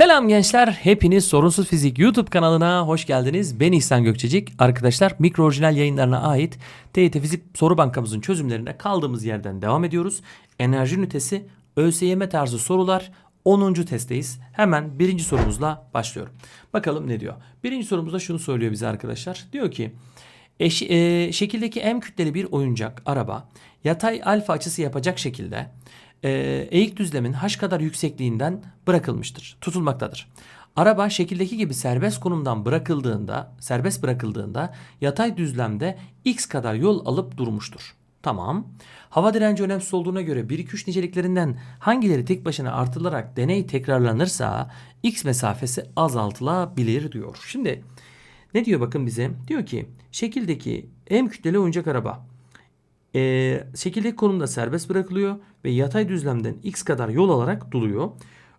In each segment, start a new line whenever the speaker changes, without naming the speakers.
Selam gençler, hepiniz Sorunsuz Fizik YouTube kanalına hoş geldiniz. Ben İhsan Gökçecik. Arkadaşlar mikro orijinal yayınlarına ait TYT Fizik soru bankamızın çözümlerine kaldığımız yerden devam ediyoruz. Enerji ünitesi ÖSYM tarzı sorular 10. testteyiz. Hemen birinci sorumuzla başlıyorum. Bakalım ne diyor. Birinci sorumuzda şunu söylüyor bize arkadaşlar. Diyor ki eş, e, şekildeki M kütleli bir oyuncak araba yatay alfa açısı yapacak şekilde e, eğik düzlemin h kadar yüksekliğinden bırakılmıştır, tutulmaktadır. Araba şekildeki gibi serbest konumdan bırakıldığında, serbest bırakıldığında yatay düzlemde x kadar yol alıp durmuştur. Tamam. Hava direnci önemsiz olduğuna göre 1-2-3 niceliklerinden hangileri tek başına artılarak deney tekrarlanırsa x mesafesi azaltılabilir diyor. Şimdi ne diyor bakın bize? Diyor ki şekildeki M kütleli oyuncak araba e, şekildeki konumda serbest bırakılıyor ve yatay düzlemden x kadar yol alarak doluyor.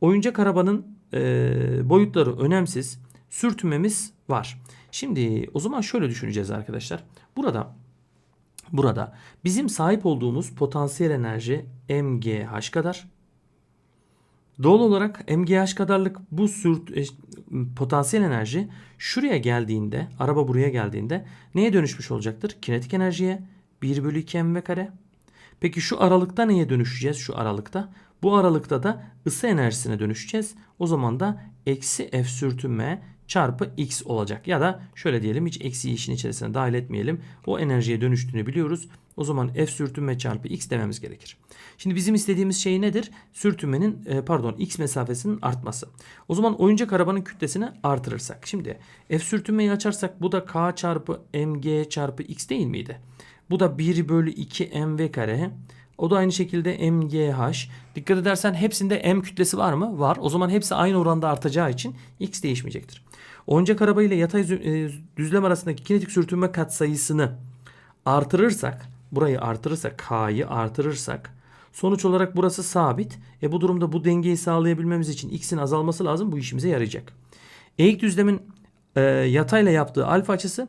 Oyuncak arabanın e, boyutları önemsiz. Sürtünmemiz var. Şimdi o zaman şöyle düşüneceğiz arkadaşlar. Burada burada bizim sahip olduğumuz potansiyel enerji mgh kadar. Doğal olarak mgh kadarlık bu sürt e, potansiyel enerji şuraya geldiğinde, araba buraya geldiğinde neye dönüşmüş olacaktır? Kinetik enerjiye 1 bölü 2 mv kare. Peki şu aralıkta neye dönüşeceğiz? Şu aralıkta. Bu aralıkta da ısı enerjisine dönüşeceğiz. O zaman da eksi f sürtünme çarpı x olacak. Ya da şöyle diyelim hiç eksi işin içerisine dahil etmeyelim. O enerjiye dönüştüğünü biliyoruz. O zaman f sürtünme çarpı x dememiz gerekir. Şimdi bizim istediğimiz şey nedir? Sürtünmenin e, pardon x mesafesinin artması. O zaman oyuncak arabanın kütlesini artırırsak. Şimdi f sürtünmeyi açarsak bu da k çarpı mg çarpı x değil miydi? Bu da 1 bölü 2 mv kare. O da aynı şekilde mgh. Dikkat edersen hepsinde m kütlesi var mı? Var. O zaman hepsi aynı oranda artacağı için x değişmeyecektir. Oyuncak araba ile yatay e, düzlem arasındaki kinetik sürtünme katsayısını artırırsak, burayı artırırsak, k'yı artırırsak sonuç olarak burası sabit. E bu durumda bu dengeyi sağlayabilmemiz için x'in azalması lazım. Bu işimize yarayacak. Eğik düzlemin e, yatayla yaptığı alfa açısı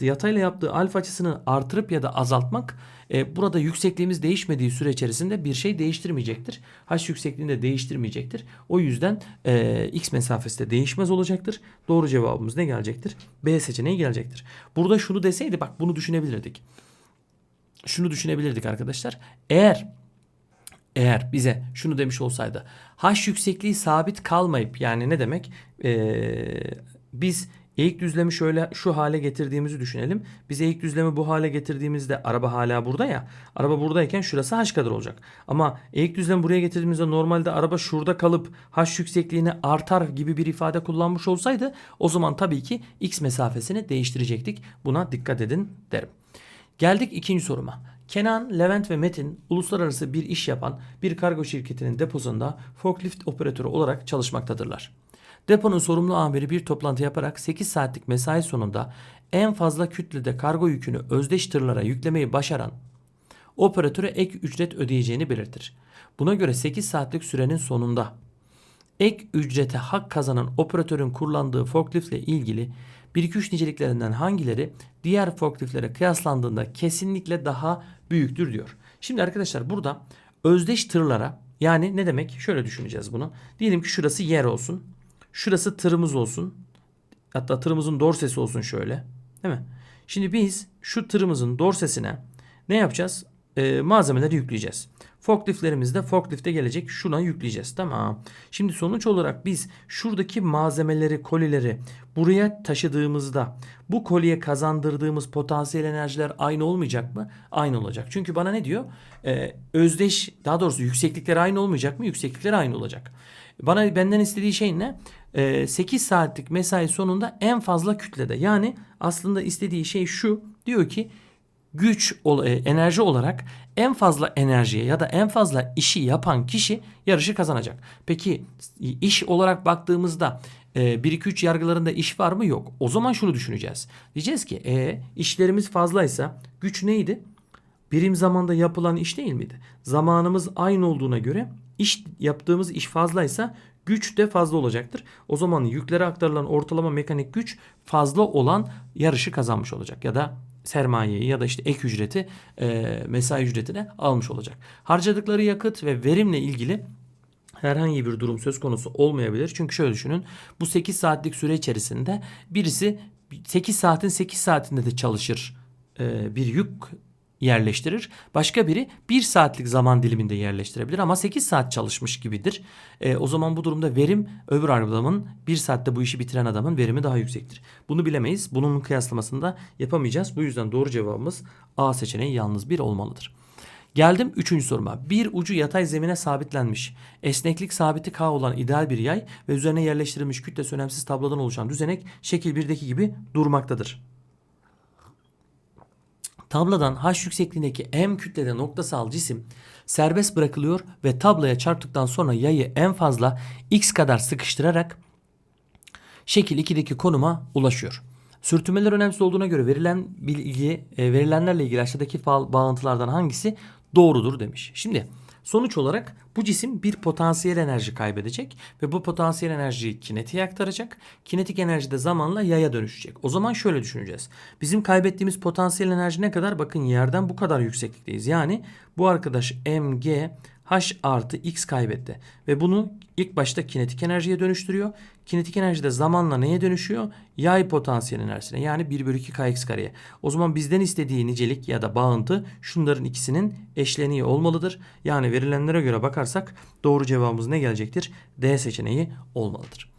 yatayla yaptığı alfa açısını artırıp ya da azaltmak e, burada yüksekliğimiz değişmediği süre içerisinde bir şey değiştirmeyecektir. H yüksekliğinde değiştirmeyecektir. O yüzden e, x mesafesi de değişmez olacaktır. Doğru cevabımız ne gelecektir? B seçeneği gelecektir. Burada şunu deseydi bak bunu düşünebilirdik. Şunu düşünebilirdik arkadaşlar. Eğer eğer bize şunu demiş olsaydı H yüksekliği sabit kalmayıp yani ne demek? Ee, biz eğik düzlemi şöyle şu hale getirdiğimizi düşünelim. Biz eğik düzlemi bu hale getirdiğimizde araba hala burada ya. Araba buradayken şurası h kadar olacak. Ama eğik düzlemi buraya getirdiğimizde normalde araba şurada kalıp h yüksekliğini artar gibi bir ifade kullanmış olsaydı o zaman tabii ki x mesafesini değiştirecektik. Buna dikkat edin derim. Geldik ikinci soruma. Kenan, Levent ve Metin uluslararası bir iş yapan bir kargo şirketinin deposunda forklift operatörü olarak çalışmaktadırlar. Deponun sorumlu amiri bir toplantı yaparak 8 saatlik mesai sonunda en fazla kütlede kargo yükünü özdeş tırlara yüklemeyi başaran operatöre ek ücret ödeyeceğini belirtir. Buna göre 8 saatlik sürenin sonunda ek ücrete hak kazanan operatörün kullandığı forklift ile ilgili 1-2-3 niceliklerinden hangileri diğer forkliftlere kıyaslandığında kesinlikle daha büyüktür diyor. Şimdi arkadaşlar burada özdeş tırlara yani ne demek? Şöyle düşüneceğiz bunu. Diyelim ki şurası yer olsun. Şurası tırımız olsun. Hatta tırımızın dorsesi olsun şöyle. Değil mi? Şimdi biz şu tırımızın dorsesine ne yapacağız? Ee, malzemeleri yükleyeceğiz. Forkliftlerimiz de forklifte gelecek. Şuna yükleyeceğiz. Tamam. Şimdi sonuç olarak biz şuradaki malzemeleri, kolileri buraya taşıdığımızda bu koliye kazandırdığımız potansiyel enerjiler aynı olmayacak mı? Aynı olacak. Çünkü bana ne diyor? Ee, özdeş, daha doğrusu yükseklikler aynı olmayacak mı? Yükseklikler aynı olacak. Bana benden istediği şey ne? Ee, 8 saatlik mesai sonunda en fazla kütlede. Yani aslında istediği şey şu. Diyor ki güç e, enerji olarak en fazla enerjiye ya da en fazla işi yapan kişi yarışı kazanacak. Peki iş olarak baktığımızda 1-2-3 e, yargılarında iş var mı? Yok. O zaman şunu düşüneceğiz. Diyeceğiz ki e, işlerimiz fazlaysa güç neydi? Birim zamanda yapılan iş değil miydi? Zamanımız aynı olduğuna göre iş yaptığımız iş fazlaysa güç de fazla olacaktır. O zaman yüklere aktarılan ortalama mekanik güç fazla olan yarışı kazanmış olacak ya da sermayeyi ya da işte ek ücreti e, mesai ücretine almış olacak. Harcadıkları yakıt ve verimle ilgili herhangi bir durum söz konusu olmayabilir. Çünkü şöyle düşünün. Bu 8 saatlik süre içerisinde birisi 8 saatin 8 saatinde de çalışır e, bir yük yerleştirir. Başka biri 1 saatlik zaman diliminde yerleştirebilir ama 8 saat çalışmış gibidir. E, o zaman bu durumda verim öbür adamın 1 saatte bu işi bitiren adamın verimi daha yüksektir. Bunu bilemeyiz. Bunun kıyaslamasını da yapamayacağız. Bu yüzden doğru cevabımız A seçeneği yalnız 1 olmalıdır. Geldim üçüncü soruma. Bir ucu yatay zemine sabitlenmiş. Esneklik sabiti K olan ideal bir yay ve üzerine yerleştirilmiş kütlesi önemsiz tablodan oluşan düzenek şekil 1'deki gibi durmaktadır. Tablodan H yüksekliğindeki M kütlede noktasal cisim serbest bırakılıyor ve tabloya çarptıktan sonra yayı en fazla x kadar sıkıştırarak şekil 2'deki konuma ulaşıyor. Sürtünmeler önemsiz olduğuna göre verilen bilgi, e, verilenlerle ilgili aşağıdaki bağıntılardan hangisi doğrudur demiş. Şimdi sonuç olarak bu cisim bir potansiyel enerji kaybedecek ve bu potansiyel enerjiyi kinetiğe aktaracak. Kinetik enerji de zamanla yaya dönüşecek. O zaman şöyle düşüneceğiz. Bizim kaybettiğimiz potansiyel enerji ne kadar? Bakın yerden bu kadar yükseklikteyiz. Yani bu arkadaş mg h artı x kaybetti. Ve bunu ilk başta kinetik enerjiye dönüştürüyor. Kinetik enerji de zamanla neye dönüşüyor? Yay potansiyel enerjisine yani 1 bölü 2 kx kareye. O zaman bizden istediği nicelik ya da bağıntı şunların ikisinin eşleniği olmalıdır. Yani verilenlere göre bakarsak doğru cevabımız ne gelecektir? D seçeneği olmalıdır.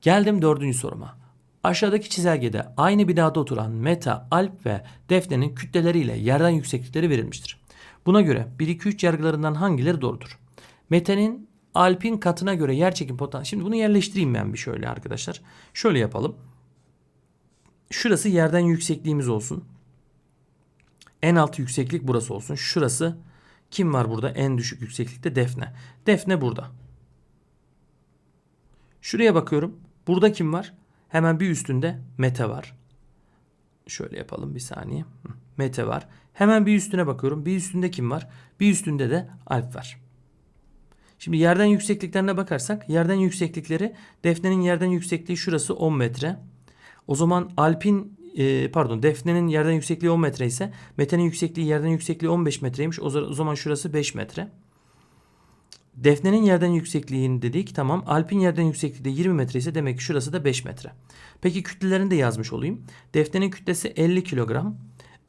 Geldim dördüncü soruma. Aşağıdaki çizelgede aynı binada oturan Meta, Alp ve Defne'nin kütleleriyle yerden yükseklikleri verilmiştir. Buna göre 1-2-3 yargılarından hangileri doğrudur? Meta'nın Alp'in katına göre yer çekim potansiyeli. Şimdi bunu yerleştireyim ben bir şöyle arkadaşlar. Şöyle yapalım. Şurası yerden yüksekliğimiz olsun. En alt yükseklik burası olsun. Şurası kim var burada? En düşük yükseklikte Defne. Defne burada. Şuraya bakıyorum. Burada kim var? Hemen bir üstünde Mete var. Şöyle yapalım bir saniye. Mete var. Hemen bir üstüne bakıyorum. Bir üstünde kim var? Bir üstünde de Alp var. Şimdi yerden yüksekliklerine bakarsak yerden yükseklikleri Defne'nin yerden yüksekliği şurası 10 metre. O zaman Alp'in e, pardon Defne'nin yerden yüksekliği 10 metre ise Mete'nin yüksekliği yerden yüksekliği 15 metreymiş. O zaman şurası 5 metre. Defne'nin yerden yüksekliğini dedik. Tamam. Alp'in yerden yüksekliği de 20 metre ise demek ki şurası da 5 metre. Peki kütlelerini de yazmış olayım. Defne'nin kütlesi 50 kilogram.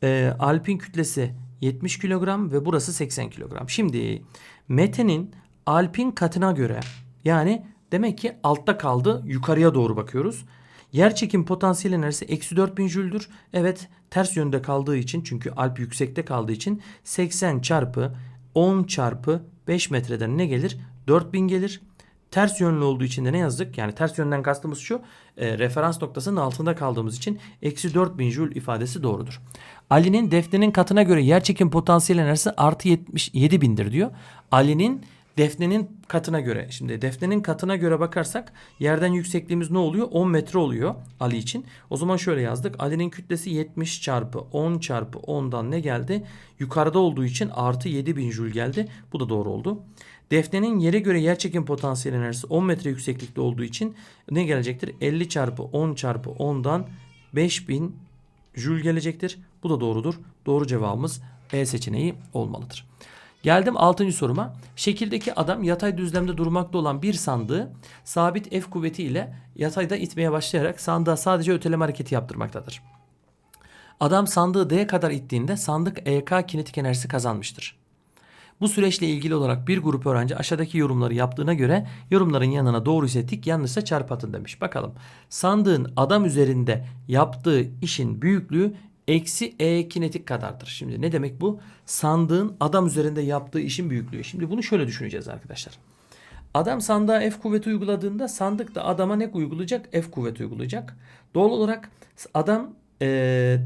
E, Alp'in kütlesi 70 kilogram ve burası 80 kilogram. Şimdi Mete'nin Alp'in katına göre yani demek ki altta kaldı yukarıya doğru bakıyoruz. Yer çekim potansiyel enerjisi eksi 4000 jüldür. Evet ters yönde kaldığı için çünkü Alp yüksekte kaldığı için 80 çarpı 10 çarpı 5 metreden ne gelir? 4000 gelir. Ters yönlü olduğu için de ne yazdık? Yani ters yönden kastımız şu. E, referans noktasının altında kaldığımız için eksi 4000 jül ifadesi doğrudur. Ali'nin Defne'nin katına göre yer çekim potansiyel enerjisi artı 77 bindir diyor. Ali'nin Defne'nin katına göre. Şimdi Defne'nin katına göre bakarsak yerden yüksekliğimiz ne oluyor? 10 metre oluyor Ali için. O zaman şöyle yazdık. Ali'nin kütlesi 70 çarpı 10 çarpı 10'dan ne geldi? Yukarıda olduğu için artı 7000 jül geldi. Bu da doğru oldu. Defne'nin yere göre yer çekim potansiyel enerjisi 10 metre yükseklikte olduğu için ne gelecektir? 50 çarpı 10 çarpı 10'dan 5000 jül gelecektir. Bu da doğrudur. Doğru cevabımız E seçeneği olmalıdır. Geldim 6. soruma. Şekildeki adam yatay düzlemde durmakta olan bir sandığı sabit F kuvveti ile yatayda itmeye başlayarak sandığa sadece öteleme hareketi yaptırmaktadır. Adam sandığı D'ye kadar ittiğinde sandık EK kinetik enerjisi kazanmıştır. Bu süreçle ilgili olarak bir grup öğrenci aşağıdaki yorumları yaptığına göre yorumların yanına doğru ise tik yanlışsa çarpı atın demiş. Bakalım sandığın adam üzerinde yaptığı işin büyüklüğü eksi E kinetik kadardır. Şimdi ne demek bu? Sandığın adam üzerinde yaptığı işin büyüklüğü. Şimdi bunu şöyle düşüneceğiz arkadaşlar. Adam sandığa F kuvveti uyguladığında sandık da adama ne uygulayacak? F kuvveti uygulayacak. Doğal olarak adam e,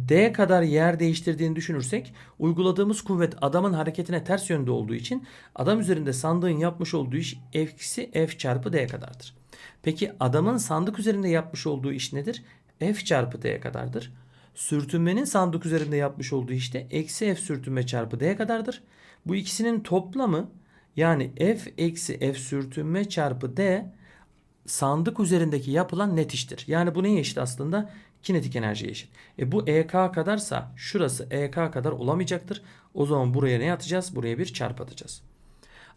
D kadar yer değiştirdiğini düşünürsek uyguladığımız kuvvet adamın hareketine ters yönde olduğu için adam üzerinde sandığın yapmış olduğu iş eksi F çarpı D kadardır. Peki adamın sandık üzerinde yapmış olduğu iş nedir? F çarpı D kadardır. Sürtünmenin sandık üzerinde yapmış olduğu işte eksi F sürtünme çarpı D kadardır. Bu ikisinin toplamı yani F eksi F sürtünme çarpı D sandık üzerindeki yapılan net iştir. Yani bu neye eşit aslında? Kinetik enerjiye eşit. E bu EK kadarsa şurası EK kadar olamayacaktır. O zaman buraya ne atacağız? Buraya bir çarp atacağız.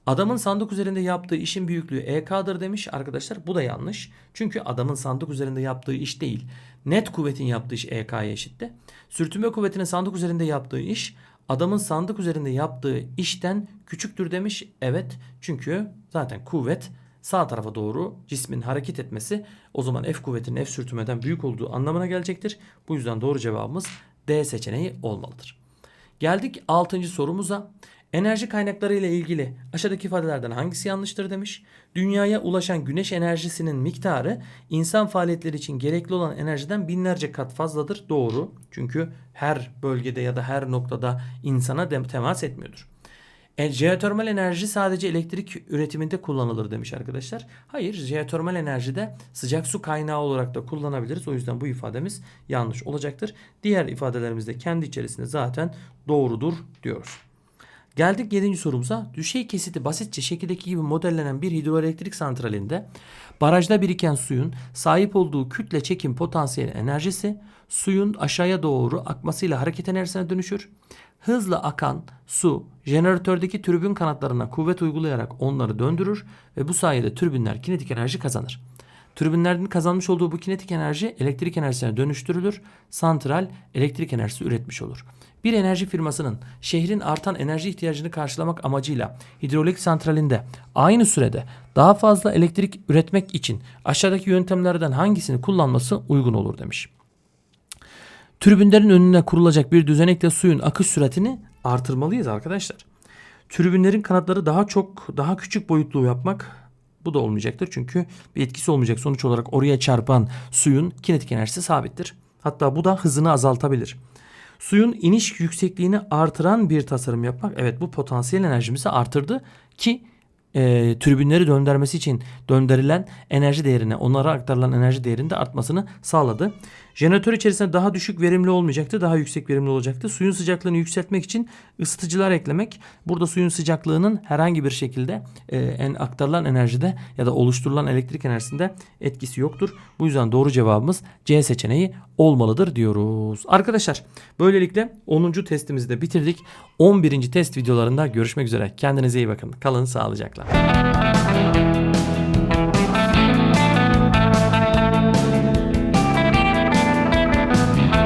Adamın sandık üzerinde yaptığı işin büyüklüğü EK'dır demiş arkadaşlar. Bu da yanlış. Çünkü adamın sandık üzerinde yaptığı iş değil. Net kuvvetin yaptığı iş EK'ya eşitti. Sürtünme kuvvetinin sandık üzerinde yaptığı iş adamın sandık üzerinde yaptığı işten küçüktür demiş. Evet çünkü zaten kuvvet sağ tarafa doğru cismin hareket etmesi o zaman F kuvvetinin F sürtünmeden büyük olduğu anlamına gelecektir. Bu yüzden doğru cevabımız D seçeneği olmalıdır. Geldik 6. sorumuza. Enerji kaynakları ile ilgili aşağıdaki ifadelerden hangisi yanlıştır demiş. Dünyaya ulaşan güneş enerjisinin miktarı insan faaliyetleri için gerekli olan enerjiden binlerce kat fazladır. Doğru. Çünkü her bölgede ya da her noktada insana temas etmiyordur. E, jeotermal enerji sadece elektrik üretiminde kullanılır demiş arkadaşlar. Hayır, jeotermal enerjide sıcak su kaynağı olarak da kullanabiliriz. O yüzden bu ifademiz yanlış olacaktır. Diğer ifadelerimiz de kendi içerisinde zaten doğrudur diyoruz. Geldik 7. sorumuza. Düşey kesiti basitçe şekildeki gibi modellenen bir hidroelektrik santralinde barajda biriken suyun sahip olduğu kütle çekim potansiyel enerjisi suyun aşağıya doğru akmasıyla hareket enerjisine dönüşür. Hızla akan su jeneratördeki türbün kanatlarına kuvvet uygulayarak onları döndürür ve bu sayede türbinler kinetik enerji kazanır. Türbinlerin kazanmış olduğu bu kinetik enerji elektrik enerjisine dönüştürülür. Santral elektrik enerjisi üretmiş olur. Bir enerji firmasının şehrin artan enerji ihtiyacını karşılamak amacıyla hidrolik santralinde aynı sürede daha fazla elektrik üretmek için aşağıdaki yöntemlerden hangisini kullanması uygun olur demiş. Türbinlerin önüne kurulacak bir düzenekle suyun akış süratini artırmalıyız arkadaşlar. Türbinlerin kanatları daha çok daha küçük boyutlu yapmak bu da olmayacaktır. Çünkü bir etkisi olmayacak. Sonuç olarak oraya çarpan suyun kinetik enerjisi sabittir. Hatta bu da hızını azaltabilir. Suyun iniş yüksekliğini artıran bir tasarım yapmak. Evet bu potansiyel enerjimizi artırdı ki e, türbinleri döndürmesi için döndürülen enerji değerine, onlara aktarılan enerji değerinin de artmasını sağladı. Jeneratör içerisinde daha düşük verimli olmayacaktı, daha yüksek verimli olacaktı. Suyun sıcaklığını yükseltmek için ısıtıcılar eklemek. Burada suyun sıcaklığının herhangi bir şekilde e, en aktarılan enerjide ya da oluşturulan elektrik enerjisinde etkisi yoktur. Bu yüzden doğru cevabımız C seçeneği olmalıdır diyoruz. Arkadaşlar böylelikle 10. testimizi de bitirdik. 11. test videolarında görüşmek üzere. Kendinize iyi bakın. Kalın sağlıcakla.